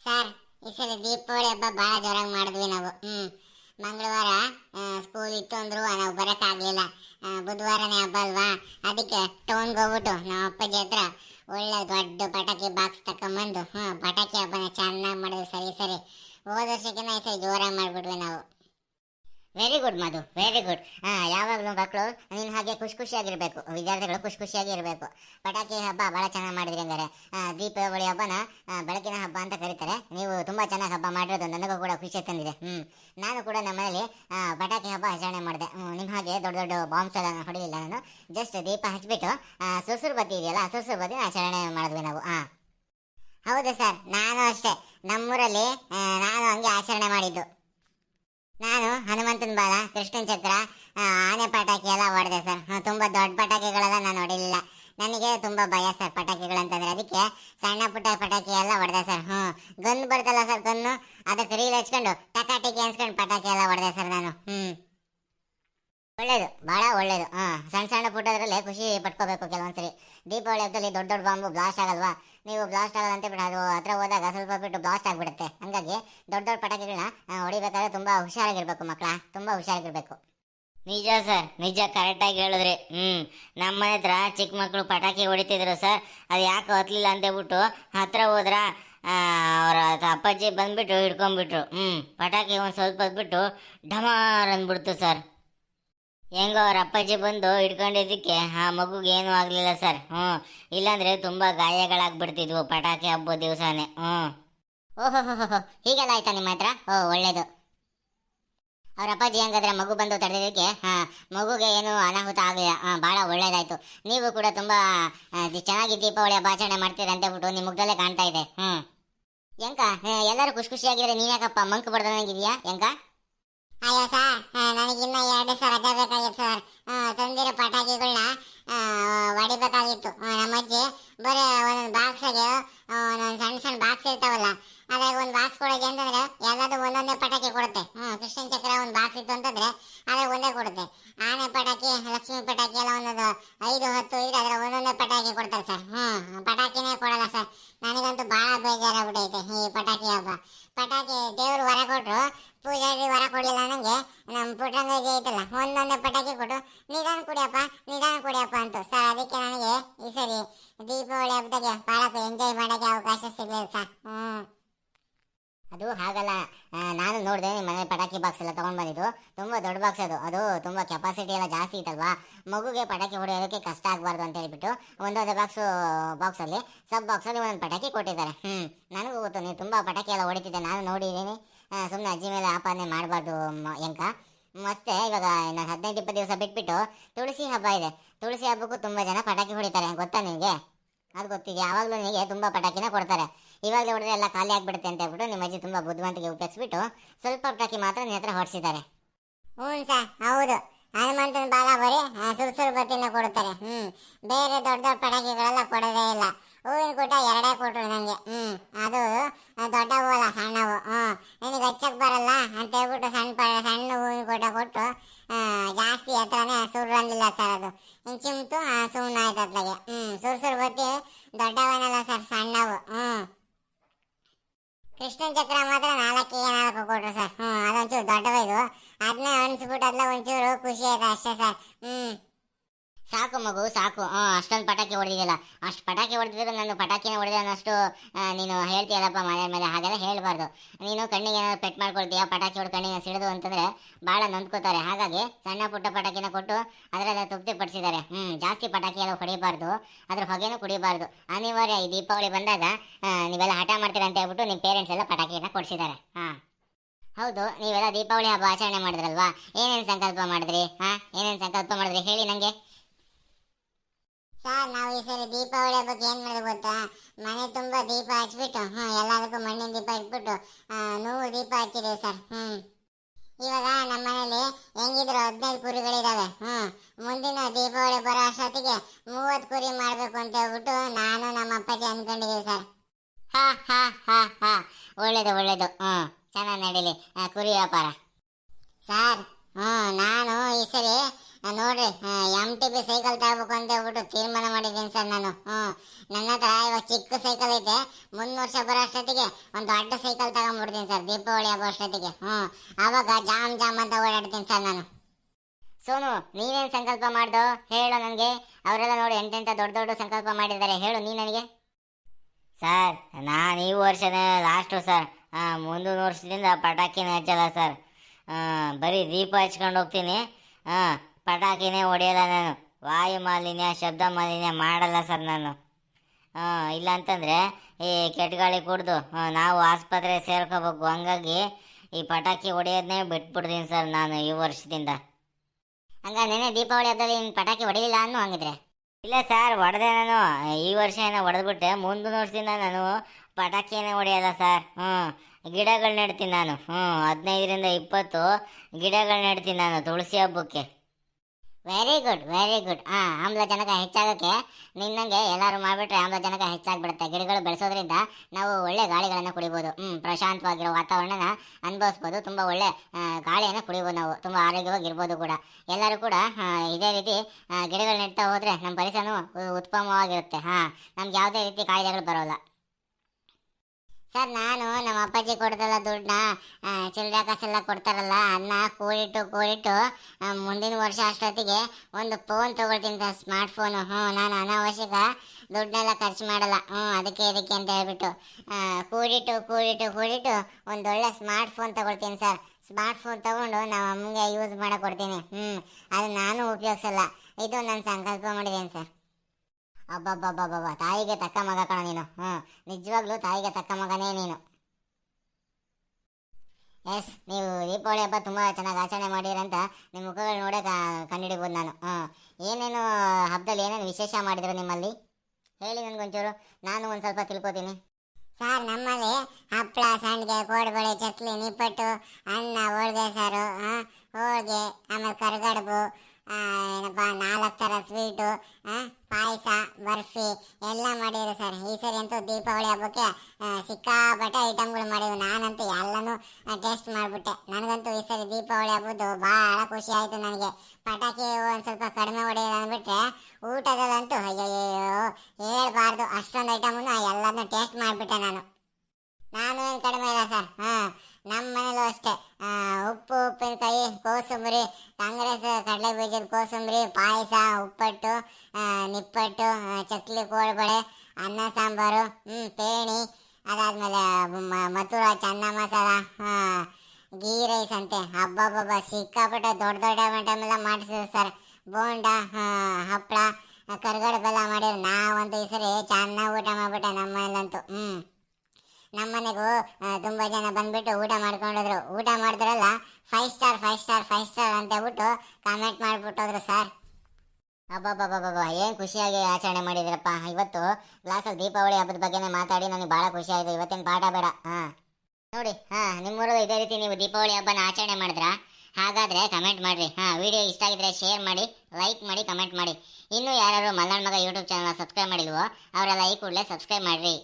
Sir, ಈ ಸಲ ದೀಪಾವಳಿ ಹಬ್ಬ ಭಾಳ ಜೋರಾಗಿ ಮಾಡಿದ್ವಿ ನಾವು. ಹ್ಞೂ ಮಂಗಳವಾರ ಸ್ಕೂಲ್ ಇತ್ತು ಅಂದ್ರು ನಾವು ಬರೋಕ್ಕಾಗಲಿಲ್ಲ. ಬುಧವಾರನೇ ಹಬ್ಬ ಅಲ್ವಾ? ಅದಕ್ಕೆ ಟೌನ್ಗೆ ಹೋಗ್ಬಿಟ್ಟು ನಮ್ಮ ಅಪ್ಪಾಜಿ ಹತ್ರ ಒಳ್ಳೆ ದೊಡ್ಡ ಪಟಾಕಿ ಬಾಕ್ಸ್ ತಗೊಂಬಂದು ಹ್ಞೂ ಪಟಾಕಿ ಹಬ್ಬನ ಚೆನ್ನಾಗಿ ಮಾಡಿದ್ವಿ ಸರಿ ಸರಿ. ಹೋದ ವರ್ಷಕ್ಕಿಂತ ಈ ಸರಿ ಜೋರಾಗಿ ಮಾಡಿಬಿಟ್ವಿ ನಾವು. Very good Madhu very good ಹಾ ಯಾವಾಗಲೂ ಮಕ್ಕಳು ನೀನು ಹಾಗೆ ಖುಷಿ ಖುಷಿಯಾಗಿರಬೇಕು ವಿದ್ಯಾರ್ಥಿಗಳು ಖುಷಿ ಖುಷಿಯಾಗಿ ಇರಬೇಕು ಪಟಾಕಿ ಹಬ್ಬ ಭಾಳ ಚೆನ್ನಾಗಿ ಮಾಡಿದ್ರಿ ಅಂದರೆ ದೀಪಾವಳಿ ಹಬ್ಬನ ಬೆಳಕಿನ ಹಬ್ಬ ಅಂತ ಕರೀತಾರೆ. ನೀವು ತುಂಬ ಚೆನ್ನಾಗಿ ಹಬ್ಬ ಮಾಡಿರೋದು ನನಗೂ ಕೂಡ ಖುಷಿ ತಂದಿದೆ. ಹ್ಞೂ ನಾನು ಕೂಡ ನಮ್ಮ ಮನೇಲಿ ಆ, ಪಟಾಕಿ ಹಬ್ಬ ಆಚರಣೆ ಮಾಡಿದೆ. ನಿಮ್ಮ ಹಾಗೆ ದೊಡ್ಡ ದೊಡ್ಡ ಬಾಂಬ್ಸ್ ಎಲ್ಲ ಹೊಡಿಲಿಲ್ಲ ನಾನು. ಜಸ್ಟ್ ದೀಪ ಹಚ್ಚಿಬಿಟ್ಟು ಸುಸುರು ಬತ್ತಿ ಇದೆಯಲ್ಲ ಸುಸುರು ಬತ್ತಿ ಆಚರಣೆ ಮಾಡಿದ್ವಿ ನಾವು. ಹಾಂ. ಹೌದು ಸರ್ ನಾನು ಅಷ್ಟೇ. ನಮ್ಮೂರಲ್ಲಿ ನಾನು ಹಂಗೆ ಆಚರಣೆ ಮಾಡಿದ್ದು. ನಾನು ಹನುಮಂತನ ಬಾಲ, ಕೃಷ್ಣನ್ ಚಕ್ರ ಆನೆ ಪಟಾಕಿ ಎಲ್ಲ ಹೊಡೆದೆ ಸರ್. ತುಂಬ ದೊಡ್ಡ ಪಟಾಕಿಗಳೆಲ್ಲ ನಾನು ಹೊಡಿಲಿಲ್ಲ. ನನಗೆ ತುಂಬ ಭಯ ಸರ್ ಪಟಾಕಿಗಳಂತಂದರೆ ಅದಕ್ಕೆ ಸಣ್ಣ ಪುಟ್ಟ ಪಟಾಕಿ ಎಲ್ಲ ಹೊಡೆದೆ ಸರ್. ಹ್ಞೂ ಗನ್ ಬರ್ತಲ್ಲ ಸರ್ ಗನ್ನು, ಅದಕ್ಕೆ ರೀಲ್ ಹಚ್ಕೊಂಡು ಟಕಾಟಿಕಿ ಅನ್ಸ್ಕೊಂಡು ಪಟಾಕಿ ಎಲ್ಲ ಹೊಡೆದೆ ಸರ್ ನಾನು. ಹ್ಞೂ ಒಳ್ಳೇದು ಭಾಳ ಒಳ್ಳೇದು. ಹಾಂ, ಸಣ್ಣ ಸಣ್ಣ ಪುಟ್ಟದ್ರಲ್ಲೇ ಖುಷಿ ಪಟ್ಕೋಬೇಕು ಕೆಲವೊಂದ್ಸರಿ. ದೀಪಾವಳಿ ಹಬ್ಬದಲ್ಲಿ ದೊಡ್ಡ ದೊಡ್ಡ ಬಾಂಬು ಬ್ಲಾಸ್ಟ್ ಆಗಲ್ವಾ? ನೀವು ಬ್ಲಾಸ್ಟ್ ಆಗೋದಂತೆ ಬಿಡ. ಅದು ಹತ್ರ ಹೋದಾಗ ಸ್ವಲ್ಪ ಬಿಟ್ಟು ಬ್ಲಾಸ್ಟ್ ಆಗಿಬಿಡುತ್ತೆ. ಹಂಗಾಗಿ ದೊಡ್ಡ ದೊಡ್ಡ ಪಟಾಕಿಗಳನ್ನ ಹೊಡಿಬೇಕಾದ್ರೆ ತುಂಬ ಹುಷಾರಾಗಿರ್ಬೇಕು ಮಕ್ಕಳ. ತುಂಬ ಹುಷಾರಾಗಿರ್ಬೇಕು. ನಿಜ ಸರ್, ನಿಜ ಕರೆಕ್ಟಾಗಿ ಹೇಳಿದ್ರಿ. ಹ್ಞೂ ನಮ್ಮ ಹತ್ರ ಚಿಕ್ಕ ಮಕ್ಕಳು ಪಟಾಕಿ ಹೊಡಿತಿದ್ರು ಸರ್. ಅದು ಯಾಕೆ ಹತ್ತಲಿಲ್ಲ ಅಂತೇಳ್ಬಿಟ್ಟು ಹತ್ರ ಹೋದ್ರ ಅವರ ಅಪ್ಪಾಜಿ ಬಂದುಬಿಟ್ಟು ಹಿಡ್ಕೊಂಡ್ಬಿಟ್ರು. ಹ್ಞೂ ಪಟಾಕಿ ಒಂದು ಸ್ವಲ್ಪ ಹೊತ್ಬಿಟ್ಟು ಢಮಾರ್ ಅಂದ್ಬಿಡ್ತು ಸರ್. ಹೆಂಗೋ ಅವ್ರ ಅಪ್ಪಾಜಿ ಬಂದು ಹಿಡ್ಕೊಂಡಿದ್ದಕ್ಕೆ ಆ ಮಗುಗೆ ಏನೂ ಆಗಲಿಲ್ಲ ಸರ್. ಹ್ಞೂ. ಇಲ್ಲಾಂದರೆ ತುಂಬ ಗಾಯಗಳಾಗ್ಬಿಡ್ತಿದ್ವು ಪಟಾಕಿ ಹಬ್ಬ ದಿವಸನೇ. ಹ್ಞೂ. ಓಹೋ ಹೀಗೆಲ್ಲ ಆಯ್ತಾ ನಿಮ್ಮ ಹತ್ರ? ಓ ಒಳ್ಳೇದು. ಅವ್ರ ಅಪ್ಪಾಜಿ ಹೆಂಗಾದ್ರೆ ಮಗು ಬಂದು ತಡೆದಿದ್ದಕ್ಕೆ ಹಾ ಮಗುಗೆ ಏನು ಅನಾಹುತ ಆಗಲಿಲ್ಲ. ಹಾಂ ಭಾಳ ಒಳ್ಳೇದಾಯ್ತು. ನೀವು ಕೂಡ ತುಂಬಾ ಚೆನ್ನಾಗಿ ದೀಪಾವಳಿ ಹಬ್ಬ ಆಚರಣೆ ಮಾಡ್ತೀರ ಅಂತ ಹೇಳ್ಬಿಟ್ಟು ನಿಮ್ಮ ಮುಗ್ದಲ್ಲೇ ಕಾಣ್ತಾ ಇದೆ. ಹ್ಞೂ. ಆ, ಎಲ್ಲರೂ ಖುಷಿ ಖುಷಿಯಾಗಿದ್ರೆ ನೀನು ಯಾಕಪ್ಪ ಮಂಕ್ ಬಡ್ದಂಗಿದ್ಯಾ ಎಂಕ? ಅಯ್ಯೋ ಸರ್ ನನಗಿನ್ನ ಎರಡು ಸಾವಿರ ರಜಾ ಬೇಕಾಗಿತ್ತು ಸರ್. ತಂದಿರೋ ಪಟಾಕಿಗಳನ್ನ ಹೊಡಿಬೇಕಾಗಿತ್ತು. ನಮ್ಮ ಅಜ್ಜಿ ಬರೀ ಒಂದೊಂದು ಬಾಕ್ಸಾಗೆ ಒಂದೊಂದು ಸಣ್ಣ ಸಣ್ಣ ಬಾಕ್ಸ್ ಇರ್ತಾವಲ್ಲ, ಅದ್ರಾಗ ಒಂದು ಬಾಕ್ಸ್ ಕೊಡೋಕೆ ಅಂತಂದ್ರೆ ಎಲ್ಲದೂ ಒಂದೊಂದೇ ಪಟಾಕಿ ಕೊಡುತ್ತೆ. ಹ್ಮ್ ಕೃಷ್ಣನ್ ಚಕ್ರ ಒಂದು ಬಾಕ್ಸ್ ಇತ್ತು ಅಂತಂದ್ರೆ ಅದ್ರಾಗ ಒಂದೇ ಕೊಡುತ್ತೆ. ಆನೆ ಪಟಾಕಿ, ಲಕ್ಷ್ಮಿ ಪಟಾಕಿ ಎಲ್ಲ ಒಂದೊಂದು ಐದು, ಹತ್ತು ಇದ್ರೆ ಅದ್ರ ಒಂದೊಂದೇ ಪಟಾಕಿ ಕೊಡ್ತಾರೆ ಸರ್. ಹ್ಮ್ ಪಟಾಕಿನೇ ಕೊಡಲ್ಲ ಸರ್ ನನಗಂತೂ ಭಾಳ ಬೇಜಾರಾಗ್ಬಿಟ್ಟೈತೆ ಈ ಪಟಾಕಿ ಹಬ್ಬ ಪಟಾಕಿ ದೇವ್ರು ವರ ಕೊಟ್ರು ಪೂಜಾರಿ ವರ ಕೊಡ್ಲಿಲ್ಲ ನಂಗೆ ನಮ್ಮ ಪುಟ್ಟಂಗಜ್ಜಿ ಐತಲ್ಲ ಒಂದೊಂದೇ ಪಟಾಕಿ ಕೊಟ್ಟು ನಿಧಾನ ಕುಡಿಯಪ್ಪ ನಿಧಾನ ಕುಡಿಯಪ್ಪ ಅಂತ ಸರ್ ಅದಕ್ಕೆ ನನಗೆ ಈ ಸರಿ ದೀಪಾವಳಿ ಹಬ್ಬದಾಗೆ ಭಾಳ ಎಂಜಾಯ್ ಮಾಡೋಕ್ಕೆ ಅವಕಾಶ ಸಿಗ್ಲಿಲ್ಲ ಸರ್ ಹ್ಮ್ ಅದು ಹಾಗಲ್ಲ ಆ, ನಾನು ನೋಡಿದೆ ನಿಮ್ಮ ಮನೆ ಪಟಾಕಿ ಬಾಕ್ಸ್ ಎಲ್ಲ ತಗೊಂಡ್ ಬಂದಿದ್ದು ತುಂಬಾ ದೊಡ್ಡ ಬಾಕ್ಸ್ ಅದು. ಅದು ತುಂಬ ಕೆಪಾಸಿಟಿ ಎಲ್ಲ ಜಾಸ್ತಿ ಇತ್ತಲ್ವಾ? ಮಗುಗೆ ಪಟಾಕಿ ಹೊಡೆಯೋದಕ್ಕೆ ಕಷ್ಟ ಆಗಬಾರ್ದು ಅಂತ ಹೇಳಿಬಿಟ್ಟು ಒಂದೊಂದು ಬಾಕ್ಸು ಬಾಕ್ಸಲ್ಲಿ ಸಬ್ ಬಾಕ್ಸಲ್ಲಿ ಒಂದೊಂದು ಪಟಾಕಿ ಕೊಟ್ಟಿದ್ದಾರೆ. ಹ್ಞೂ ನನಗೂ ಗೊತ್ತು. ನೀವು ತುಂಬ ಪಟಾಕಿ ಎಲ್ಲ ಹೊಡಿತಿದ್ದೆ. ನಾನು ನೋಡಿದ್ದೀನಿ. ಸುಮ್ಮನೆ ಅಜ್ಜಿ ಮೇಲೆ ಆಪಾದನೆ ಮಾಡಬಾರ್ದು ಎಂಕ. ಮತ್ತೆ ಇವಾಗ ಇನ್ನು ಹದಿನೈದು, ಇಪ್ಪತ್ತು ದಿವಸ ಬಿಟ್ಬಿಟ್ಟು ತುಳಸಿ ಹಬ್ಬ ಇದೆ. ತುಳಸಿ ಹಬ್ಬಕ್ಕೂ ತುಂಬ ಜನ ಪಟಾಕಿ ಹೊಡಿತಾರೆ. ಗೊತ್ತಾ ನಿಮಗೆ ಅದು ಗೊತ್ತಿದೆ. ಯಾವಾಗಲೂ ನಿಮಗೆ ತುಂಬ ಪಟಾಕಿನ ಕೊಡ್ತಾರೆ. ಇವಾಗಲೇ ಹೊಡೆದ್ರೆ ಎಲ್ಲ ಖಾಲಿ ಆಗ್ಬಿಡುತ್ತೆ ಅಂತ ಹೇಳ್ಬಿಟ್ಟು ನಿಮ್ಮ ಅಜ್ಜಿ ತುಂಬ ಬುದ್ಧಿವಂತಿಗೆ ಉಪಯೋಗಿಸ್ಬಿಟ್ಟು ಸ್ವಲ್ಪ ಪಟಾಕಿ ಮಾತ್ರ ನಿನ್ನ ಹತ್ರ ಹೊಡಿಸಿದ್ದಾರೆ. ಹ್ಞೂ ಸರ್ ಹೌದು. ಹನುಮಂತನ ಬಾಲ ಬರೀ ಸುರು ಸುರು ಬತ್ತಿನ ಕೊಡ್ತಾರೆ. ಹ್ಞೂ. ಬೇರೆ ದೊಡ್ಡ ದೊಡ್ಡ ಪಟಾಕಿಗಳೆಲ್ಲ ಕೊಡೋದೇ ಇಲ್ಲ. ಹೂವಿನ ಕೂಟ ಎರಡೇ ಕೊಟ್ಟರು ನನಗೆ ಹ್ಞೂ. ಅದು ದೊಡ್ಡ ಹೂವಲ್ಲ ಸಣ್ಣವು. ಹ್ಞೂ. ನಿನಗೆ ಹಚ್ಚಕ್ಕೆ ಬರಲ್ಲ ಅಂತ ಹೇಳ್ಬಿಟ್ಟು ಸಣ್ಣ ಪ, ಸಣ್ಣ ಹೂವಿನ ಕೂಟ ಕೊಟ್ಟು ಜಾಸ್ತಿ ಹತ್ರನೇ ಸುರು ಅಂದಿಲ್ಲ ಸರ್ ಅದು. ಹಿಂಗೆ ಚಿಮ್ತು ಸುಮ್ಮನೆ ಆಯ್ತು ಅತ್ಲಾಗೆ ಹ್ಞೂ. ಸುರು ಸುರು ಬತ್ತಿ ದೊಡ್ಡವನಲ್ಲ ಸರ್, ಸಣ್ಣವು. ಹ್ಮ್ ಕೃಷ್ಣನ್ ಚಕ್ರ ಮಾತ್ರ ನಾಲ್ಕಿಗೆ ನಾಲ್ಕು ಕೊಟ್ರು ಸರ್. ಹ್ಞೂ ಅದೊಂಚೂರು ದೊಡ್ಡವಿದು ಅದನ್ನ ಅನಿಸ್ಬಿಟ್ಟು ಅದನ್ನ ಒಂಚೂರು ಖುಷಿ ಆಯ್ತು ಅಷ್ಟೇ ಸರ್. ಹ್ಮ್. ಸಾಕು ಮಗು, ಸಾಕು. ಅಷ್ಟೊಂದು ಪಟಾಕಿ ಹೊಡೆದಿಲ್ಲ ಅಷ್ಟು ಪಟಾಕಿ ಹೊಡೆದಿದ್ರೆ ನಾನು ಪಟಾಕಿನ ಹೊಡೆದ ಅನ್ನಷ್ಟು ನೀನು ಹೇಳ್ತೀಯಲ್ಲಪ್ಪ ಮನೆ ಮೇಲೆ, ಹಾಗೆಲ್ಲ ಹೇಳಬಾರ್ದು. ನೀನು ಕಣ್ಣಿಗೆ ಏನಾದ್ರು ಪೆಟ್ ಮಾಡ್ಕೊಳ್ತೀಯ? ಪಟಾಕಿ ಹೊಡೆದು ಕಣ್ಣಿಗೆ ಸಿಡಿದು ಅಂತಂದರೆ ಭಾಳ ನೊಂದ್ಕೋತಾರೆ. ಹಾಗಾಗಿ ಸಣ್ಣ ಪುಟ್ಟ ಪಟಾಕಿನ ಕೊಟ್ಟು ಅದರೆಲ್ಲ ತೃಪ್ತಿ ಪಡಿಸಿದ್ದಾರೆ. ಹ್ಞೂ ಜಾಸ್ತಿ ಪಟಾಕಿ ಎಲ್ಲ ಹೊಡಿಬಾರ್ದು. ಅದ್ರ ಹೊಗೆನೂ ಕುಡಿಬಾರ್ದು. ಅನಿವಾರ್ಯ ಈ ದೀಪಾವಳಿ ಬಂದಾಗ ನೀವೆಲ್ಲ ಹಠ ಮಾಡ್ತೀರ ಅಂತ ಹೇಳ್ಬಿಟ್ಟು ನಿಮ್ಮ ಪೇರೆಂಟ್ಸ್ ಎಲ್ಲ ಪಟಾಕಿನ ಕೊಡಿಸಿದ್ದಾರೆ. ಹಾಂ. ಹೌದು, ನೀವೆಲ್ಲ ದೀಪಾವಳಿ ಹಬ್ಬ ಆಚರಣೆ ಮಾಡಿದ್ರಲ್ವಾ? ಏನೇನು ಸಂಕಲ್ಪ ಮಾಡಿದ್ರಿ? ಹಾಂ, ಏನೇನು ಸಂಕಲ್ಪ ಮಾಡಿದ್ರಿ? ಹೇಳಿ ನಂಗೆ. ಸರ್, ನಾವು ಈ ಸರಿ ದೀಪಾವಳಿ ಹಬ್ಬಕ್ಕೆ ಏನು ಮಾಡಿದ್ವಿ ಗೊತ್ತಾ? ಮನೆ ತುಂಬ ದೀಪ ಹಚ್ಬಿಟ್ಟು ಹ್ಞೂ ಎಲ್ಲದಕ್ಕೂ ಮಣ್ಣಿನ ದೀಪ ಇಟ್ಬಿಟ್ಟು ನೂರು ದೀಪ ಹಚ್ಚಿದೆ ಸರ್ ಹ್ಞೂ ಇವಾಗ ನಮ್ಮ ಮನೇಲಿ ಹೆಂಗಿದ್ರು ಹದಿನೈದು ಕುರಿಗಳಿದ್ದಾವೆ ಹ್ಞೂ ಮುಂದಿನ ದೀಪಾವಳಿ ಬರೋ ಅಷ್ಟೊತ್ತಿಗೆ ಮೂವತ್ತು ಕುರಿ ಮಾಡಬೇಕು ಅಂತ ಹೇಳ್ಬಿಟ್ಟು ನಾನು ನಮ್ಮ ಅಪ್ಪಾಜಿ ಅಂದ್ಕೊಂಡಿದ್ದೀವಿ ಸರ್. ಹಾ ಹಾ ಹಾ ಹಾ. ಒಳ್ಳೇದು ಒಳ್ಳೇದು ಹ್ಞೂ ಚೆನ್ನಾಗಿ ನಡೀಲಿ ಕುರಿ ವ್ಯಾಪಾರ. ಸರ್ ಹ್ಞೂ ನಾನು ಈ ಸರಿ ನೋಡ್ರಿ ಎಂ ಟಿ ಬಿ ಸೈಕಲ್ ತಗೋಬೇಕು ಅಂತ ಹೇಳ್ಬಿಟ್ಟು ತೀರ್ಮಾನ ಮಾಡಿದ್ದೀನಿ ಸರ್ ನಾನು. ಹ್ಞೂ. ನನ್ನ ಹತ್ರ ಇವಾಗ ಚಿಕ್ಕ ಸೈಕಲ್ ಐತೆ. ಮುಂದೆ ವರ್ಷ ಬರೋ ಅಷ್ಟೊತ್ತಿಗೆ ಒಂದು ದೊಡ್ಡ ಸೈಕಲ್ ತಗೊಂಡ್ಬಿಡ್ತೀನಿ ಸರ್, ದೀಪಾವಳಿ ಹಬ್ಬ ಅಷ್ಟೊತ್ತಿಗೆ. ಹ್ಞೂ. ಆವಾಗ ಜಾಮ್ ಜಾಮ್ ಅಂತ ಓಡಾಡ್ತೀನಿ ಸರ್ ನಾನು. ಸೋನು, ನೀನೇನು ಸಂಕಲ್ಪ ಮಾಡ್ದೋ? ಹೇಳು ನನಗೆ. ಅವರೆಲ್ಲ ನೋಡಿ ಎಂತೆಂಥ ದೊಡ್ಡ ದೊಡ್ಡ ಸಂಕಲ್ಪ ಮಾಡಿದ್ದಾರೆ. ಹೇಳು ನೀ ನನಗೆ. ಸರ್, ನಾನು ಈ ವರ್ಷನೇ ಲಾಸ್ಟು ಸರ್. ಮುಂದಿನ ವರ್ಷದಿಂದ ಪಟಾಕಿನ ಹಚ್ಚಲ್ಲ ಸರ್. ಬರೀ ದೀಪ ಹಚ್ಕೊಂಡು ಹೋಗ್ತೀನಿ. ಹಾಂ ಪಟಾಕಿನೇ ಹೊಡೆಯಲ್ಲ ನಾನು. ವಾಯು ಮಾಲಿನ್ಯ, ಶಬ್ದ ಮಾಲಿನ್ಯ ಮಾಡಲ್ಲ ಸರ್ ನಾನು. ಇಲ್ಲ ಅಂತಂದರೆ ಈ ಕೆಟ್ಟ ಗಾಳಿ ಕುಡ್ದು ನಾವು ಆಸ್ಪತ್ರೆ ಸೇರ್ಕೋಬೇಕು. ಹಂಗಾಗಿ ಈ ಪಟಾಕಿ ಹೊಡೆಯೋದನ್ನೇ ಬಿಟ್ಬಿಡ್ತೀನಿ ಸರ್ ನಾನು ಈ ವರ್ಷದಿಂದ. ಹಂಗ ನೆನೆ ದೀಪಾವಳಿ ಹಬ್ಬದಲ್ಲಿ ಇನ್ನು ಪಟಾಕಿ ಹೊಡಿಲಿಲ್ಲ ಅನ್ನೋ ಹಂಗಿದ್ರೆ? ಇಲ್ಲ ಸರ್, ಹೊಡೆದೆ ನಾನು. ಈ ವರ್ಷ ಏನೋ ಹೊಡೆದ್ಬಿಟ್ಟೆ. ಮುಂದೆ ನೋಡ್ತೀನಿ ನಾನು ಪಟಾಕಿನೇ ಹೊಡೆಯಲ್ಲ ಸರ್. ಹ್ಞೂ, ಗಿಡಗಳು ನೆಡ್ತೀನಿ ನಾನು. ಹ್ಞೂ, ಹದಿನೈದರಿಂದ ಇಪ್ಪತ್ತು ಗಿಡಗಳು ನೆಡ್ತೀನಿ ನಾನು ತುಳಸಿ ಹಬ್ಬಕ್ಕೆ. ವೆರಿ ಗುಡ್ ವೆರಿ ಗುಡ್ ಹಾ ಆಮ್ಲಜನಕ ಹೆಚ್ಚಾಗಕ್ಕೆ ನಿನ್ನಂಗೆ ಎಲ್ಲರೂ ಮಾಡಿಬಿಟ್ರೆ ಆಮ್ಲಜನಕ ಹೆಚ್ಚಾಗ್ಬಿಡುತ್ತೆ. ಗಿಡಗಳು ಬೆಳೆಸೋದ್ರಿಂದ ನಾವು ಒಳ್ಳೆ ಗಾಳಿಗಳನ್ನು ಕುಡಿಬೋದು. ಹ್ಮ್, ಪ್ರಶಾಂತವಾಗಿರೋ ವಾತಾವರಣನ ಅನುಭವಿಸ್ಬೋದು. ತುಂಬ ಒಳ್ಳೆ ಗಾಳಿಯನ್ನು ಕುಡಿಬೋದು ನಾವು. ತುಂಬ ಆರೋಗ್ಯವಾಗಿರ್ಬೋದು ಕೂಡ. ಎಲ್ಲರೂ ಕೂಡ ಇದೇ ರೀತಿ ಗಿಡಗಳು ನೆಡ್ತಾ ಹೋದರೆ ನಮ್ಮ ಪರಿಸರನೂ ಉತ್ತಮವಾಗಿರುತ್ತೆ ಹಾಂ, ನಮ್ಗೆ ಯಾವುದೇ ರೀತಿ ಕಾಯಿಲೆಗಳು ಬರೋಲ್ಲ. ಸರ್, ನಾನು ನಮ್ಮ ಅಪ್ಪಾಜಿ ಕೊಡ್ತಲ್ಲ ದುಡ್ಡನ್ನ ಚಿಲ್ಲರೆ ಕಾಸೆಲ್ಲ ಕೊಡ್ತಾರಲ್ಲ ಅದನ್ನ ಕೂಡಿಟ್ಟು ಕೂಡಿಟ್ಟು ಮುಂದಿನ ವರ್ಷ ಅಷ್ಟೊತ್ತಿಗೆ ಒಂದು ಫೋನ್ ತಗೊಳ್ತೀನಿ ಸರ್ ಸ್ಮಾರ್ಟ್ ಫೋನು ಹ್ಞೂ ನಾನು ಅನಾವಶ್ಯಕ ದುಡ್ಡನ್ನೆಲ್ಲ ಖರ್ಚು ಮಾಡಲ್ಲ. ಹ್ಞೂ ಅದಕ್ಕೆ ಇದಕ್ಕೆ ಅಂತ ಹೇಳ್ಬಿಟ್ಟು ಕೂಡಿಟ್ಟು ಕೂಡಿಟ್ಟು ಕೂಡಿಟ್ಟು ಒಂದೊಳ್ಳೆ ಸ್ಮಾರ್ಟ್ ಫೋನ್ ತಗೊಳ್ತೀನಿ ಸರ್. ಸ್ಮಾರ್ಟ್ ಫೋನ್ ತಗೊಂಡು ನಮ್ಮ ಅಮ್ಮಗೆ ಯೂಸ್ ಮಾಡಕ್ಕೆ ಕೊಡ್ತೀನಿ ಹ್ಞೂ ಅದು ನಾನು ಉಪಯೋಗಿಸಲ್ಲ. ಇದು ನಾನು ಸಂಕಲ್ಪ ಮಾಡಿದ್ದೀನಿ ಸರ್. ಅಬ್ಬಬ್ಬಬ್ಬಬ್ಬ. ತಾಯಿಗೆ ತಕ್ಕ ಮಗ ಕಣ ನೀನು. ಹ್ಞೂ ನಿಜವಾಗ್ಲೂ ತಾಯಿಗೆ ತಕ್ಕ ಮಗನೇ ನೀನು. ಎಸ್ ನೀವು ದೀಪಾವಳಿ ಹಬ್ಬ ತುಂಬ ಚೆನ್ನಾಗಿ ಆಚರಣೆ ಮಾಡಿರಂತ ನಿಮ್ಮ ಮುಖಗಳು ನೋಡೇ ಕಂಡುಹಿಡಿಬೋದು ನಾನು. ಹಾಂ ಏನೇನು ಹಬ್ಬದಲ್ಲಿ ಏನೇನು ವಿಶೇಷ ಮಾಡಿದ್ರು ನಿಮ್ಮಲ್ಲಿ? ಹೇಳಿ ನನಗೊಂಚೂರು ನಾನು ಒಂದು ಸ್ವಲ್ಪ ತಿಳ್ಕೊತೀನಿ. ಸರ್ ನಮ್ಮಲ್ಲಿ ಹಪ್ಪಳ ಸಂಡಿಗೆ, ಕೋಡ್ಬಳೆ, ಚಕ್ಲಿ, ನಿಪ್ಪಟ್ಟು, ಅನ್ನ, ಹೋಳಿಗೆ, ಸಾರು ಹೋಳಿಗೆ, ಆಮೇಲೆ ಕರಿಗಡುಬು ಏನಪ್ಪ ನಾಲ್ಕು ಥರ ಸ್ವೀಟು ಪಾಯಸ, ಬರ್ಫಿ ಎಲ್ಲ ಮಾಡಿದ್ರು ಸರ್. ಈ ಸರಿ ಅಂತೂ ದೀಪಾವಳಿ ಹಬ್ಬಕ್ಕೆ ಸಿಕ್ಕಾಪಟ್ಟೆ ಐಟಮ್ಗಳು ಮಾಡಿದ್ವಿ ನಾನಂತೂ ಎಲ್ಲನೂ ಟೇಸ್ಟ್ ಮಾಡಿಬಿಟ್ಟೆ. ನನಗಂತೂ ಈ ಸರಿ ದೀಪಾವಳಿ ಹಬ್ಬದ್ದು ಭಾಳ ಖುಷಿ ಆಯಿತು ನನಗೆ. ಪಟಾಕಿ ಒಂದು ಸ್ವಲ್ಪ ಕಡಿಮೆ ಹೊಡೆಯೋದು ಅಂದ್ಬಿಟ್ರೆ, ಊಟದಲ್ಲಂತೂ, ಅಯ್ಯಯ್ಯೋ, ಹೇಳ್ಬಾರ್ದು. ಅಷ್ಟೊಂದು ಐಟಮನ್ನು ಎಲ್ಲದನ್ನೂ ಟೇಸ್ಟ್ ಮಾಡಿಬಿಟ್ಟೆ ನಾನು. ನಾನು ಏನು ಕಡಿಮೆ ಇಲ್ಲ ಸರ್. ಹಾಂ ನಮ್ಮ ಮನೇಲೂ ಅಷ್ಟೇ. ಉಪ್ಪು, ಉಪ್ಪಿನಕಾಯಿ, ಕೋಸಂಬರಿ, ಕಾಂಗ್ರೆಸ್ ಕಡಲೆ ಬೀಜದ ಕೋಸಂಬರಿ, ಪಾಯಸ, ಉಪ್ಪಟ್ಟು ನಿಪ್ಪಟ್ಟು ಚಕ್ಲಿ ಕೋಳ್ಬಳೆ, ಅನ್ನ ಸಾಂಬಾರು ಹ್ಞೂ ಪೇಣಿ, ಅದಾದಮೇಲೆ ಮಥುರ ಚೆನ್ನ ಮಸಾಲ ಗೀ ರೈಸ್ ಅಂತೆ. ಹಬ್ಬಬ್ಬಬ್ಬ ಸಿಕ್ಕಾಪಟ್ಟೆ ದೊಡ್ಡ ದೊಡ್ಡ ಐಟಮ್ ಎಲ್ಲ ಮಾಡಿಸಿದ್ರು ಸರ್. ಬೋಂಡ ಹಪ್ಪಳ ಹಪ್ಪಳ ಕರ್ಗಡುಬೆಲ್ಲ ಮಾಡಿದ್ರು. ನಾವಂತೂ ಈ ಸರಿ ಚೆನ್ನಾಗಿ ಊಟ ಮಾಡಿಬಿಟ್ಟೆ ನಮ್ಮ ಮನೇಲಂತೂ. ಹ್ಞೂ ನಮ್ಮನೆಗೂ ತುಂಬ ಜನ ಬಂದ್ಬಿಟ್ಟು ಊಟ ಮಾಡ್ಕೊಂಡಿದ್ರು. ಊಟ ಮಾಡಿದ್ರಲ್ಲ five star five star five star ಅಂತ ಹೇಳ್ಬಿಟ್ಟು ಕಾಮೆಂಟ್ ಮಾಡಿಬಿಟ್ಟೋದ್ರು ಸರ್ ಅಬ್ಬಬ್ಬಬ್ಬಬ್ಬ, ಏನು ಖುಷಿಯಾಗಿ ಆಚರಣೆ ಮಾಡಿದ್ರಪ್ಪ. ಇವತ್ತು ಕ್ಲಾಸಲ್ಲಿ ದೀಪಾವಳಿ ಹಬ್ಬದ ಬಗ್ಗೆನೇ ಮಾತಾಡಿ ನನಗೆ ಭಾಳ ಖುಷಿ ಆಯಿತು. ಇವತ್ತಿನ ಪಾಠ ಬೇಡ. ಹಾಂ. ನೋಡಿ, ಹಾಂ, ನಿಮ್ಮೂರಲ್ಲೂ ಇದೇ ರೀತಿ ನೀವು ದೀಪಾವಳಿ ಹಬ್ಬನ ಆಚರಣೆ ಮಾಡಿದ್ರಾ? ಹಾಗಾದರೆ ಕಮೆಂಟ್ ಮಾಡಿರಿ. ಹಾಂ ವಿಡಿಯೋ ಇಷ್ಟ ಆಗಿದ್ರೆ ಶೇರ್ ಮಾಡಿ ಲೈಕ್ ಮಾಡಿ ಕಮೆಂಟ್ ಮಾಡಿ. ಇನ್ನೂ ಯಾರು ಮಲ್ನಾಡ್ ಮಗ ಯೂಟ್ಯೂಬ್ ಚಾನಲ್ ಸಬ್ಸ್ಕ್ರೈಬ್ ಮಾಡಿಲ್ವೋ, ಅವರೆಲ್ಲ ಈ ಕೂಡಲೇ ಸಬ್ಸ್ಕ್ರೈಬ್ ಮಾಡಿರಿ.